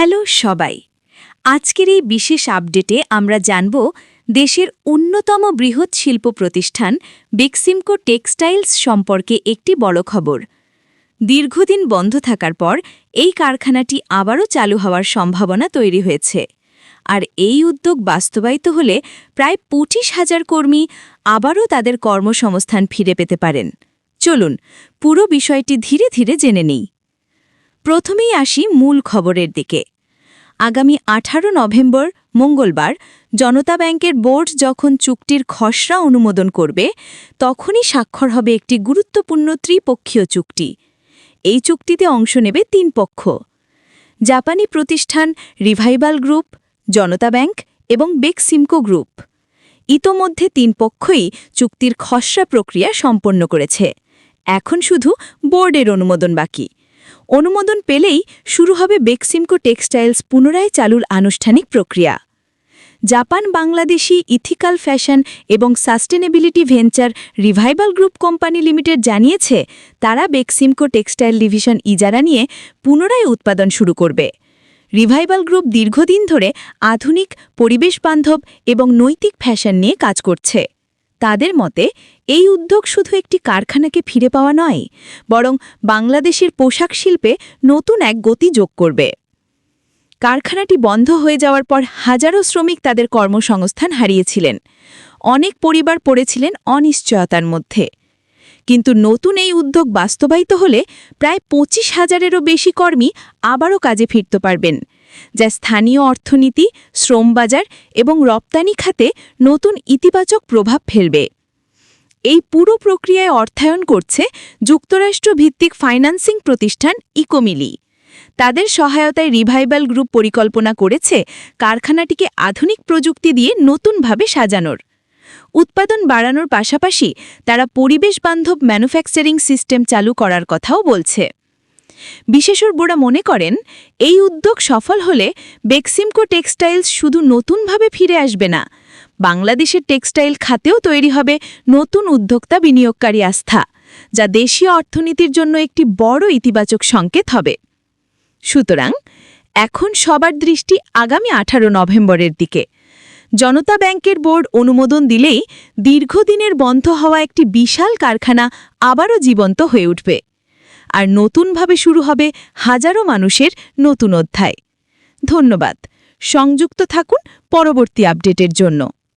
Hello সবাই। আজকের এই বিশেষ আপডেটে আমরা জানব দেশের অন্যতম বৃহৎ শিল্প প্রতিষ্ঠান বেক্সিমকো টেক্সটাইলস সম্পর্কে একটি বড় খবর। দীর্ঘদিন বন্ধ থাকার পর এই কারখানাটি আবারও চালু হওয়ার সম্ভাবনা তৈরি হয়েছে। আর এই উদ্যোগ বাস্তবায়িত হলে প্রায় পঁচিশ হাজার কর্মী আবারও তাদের কর্মসংস্থান ফিরে পেতে পারেন। চলুন, পুরো বিষয়টি ধীরে ধীরে জেনে নিই। প্রথমেই আসি মূল খবরের দিকে। আগামী আঠারো নভেম্বর, মঙ্গলবার, জনতা ব্যাংকের বোর্ড যখন চুক্তির খসড়া অনুমোদন করবে, তখনই স্বাক্ষর হবে একটি গুরুত্বপূর্ণ ত্রিপক্ষীয় চুক্তি। এই চুক্তিতে অংশ নেবে তিন পক্ষ। জাপানি প্রতিষ্ঠান রিভাইভাল গ্রুপ, জনতা ব্যাংক এবং বেকসিমকো গ্রুপ। ইতোমধ্যে তিন পক্ষই চুক্তির খসড়া প্রক্রিয়া সম্পন্ন করেছে। এখন শুধু বোর্ডের অনুমোদন বাকি। অনুমোদন পেলেই শুরু হবে বেক্সিমকো টেক্সটাইলস পুনরায় চালুর আনুষ্ঠানিক প্রক্রিয়া। জাপান, বাংলাদেশি ইথিক্যাল ফ্যাশন এবং sustainability venture revival group company limited জানিয়েছে, তারা বেক্সিমকো টেক্সটাইল ডিভিশন ইজারা নিয়ে পুনরায় উৎপাদন শুরু করবে। রিভাইভাল গ্রুপ দীর্ঘদিন ধরে আধুনিক পরিবেশ বান্ধব এবং নৈতিক ফ্যাশন নিয়ে কাজ করছে। তাদের মতে, এই উদ্যোগ শুধু একটি কারখানাকে ফিরে পাওয়া নয়, বরং বাংলাদেশের পোশাক শিল্পে নতুন এক গতি যোগ করবে। কারখানাটি বন্ধ হয়ে যাওয়ার পর হাজারো শ্রমিক তাদের কর্মসংস্থান হারিয়েছিলেন। অনেক পরিবার পড়েছিলেন অনিশ্চয়তার মধ্যে। কিন্তু নতুন এই উদ্যোগ বাস্তবায়িত হলে প্রায় পঁচিশ হাজারেরও বেশি কর্মী আবারও কাজে ফিরতে পারবেন। যা স্থানীয় অর্থনীতি, শ্রমবাজার এবং রপ্তানি খাতে নতুন ইতিবাচক প্রভাব ফেলবে। এই পুরো প্রক্রিয়ায় অর্থায়ন করছে যুক্তরাষ্ট্র ভিত্তিক ফাইন্যান্সিং প্রতিষ্ঠান ইকোমিলি। তাদের সহায়তায় রিভাইভাল গ্রুপ পরিকল্পনা করেছে কারখানাটিকে আধুনিক প্রযুক্তি দিয়ে নতুনভাবে সাজানোর। উৎপাদন বাড়ানোর পাশাপাশি তারা পরিবেশ বান্ধব ম্যানুফ্যাকচারিং সিস্টেম চালু করার কথাও বলছে। বিশেষজ্ঞরা মনে করেন, এই উদ্যোগ সফল হলে বেক্সিমকো টেক্সটাইলস শুধু নতুনভাবে ফিরে আসবে না, বাংলাদেশের টেক্সটাইল খাতেও তৈরি হবে নতুন উদ্যোক্তা বিনিয়োগকারী আস্থা, যা দেশীয় অর্থনীতির জন্য একটি বড় ইতিবাচক সংকেত হবে। সুতরাং, এখন সবার দৃষ্টি আগামী আঠারো নভেম্বরের দিকে। জনতা ব্যাংকের বোর্ড অনুমোদন দিলেই দীর্ঘদিনের বন্ধ হওয়া একটি বিশাল কারখানা আবারও জীবন্ত হয়ে উঠবে। আর নতুনভাবে শুরু হবে হাজারো মানুষের নতুন অধ্যায়। ধন্যবাদ। সংযুক্ত থাকুন পরবর্তী আপডেটের জন্য।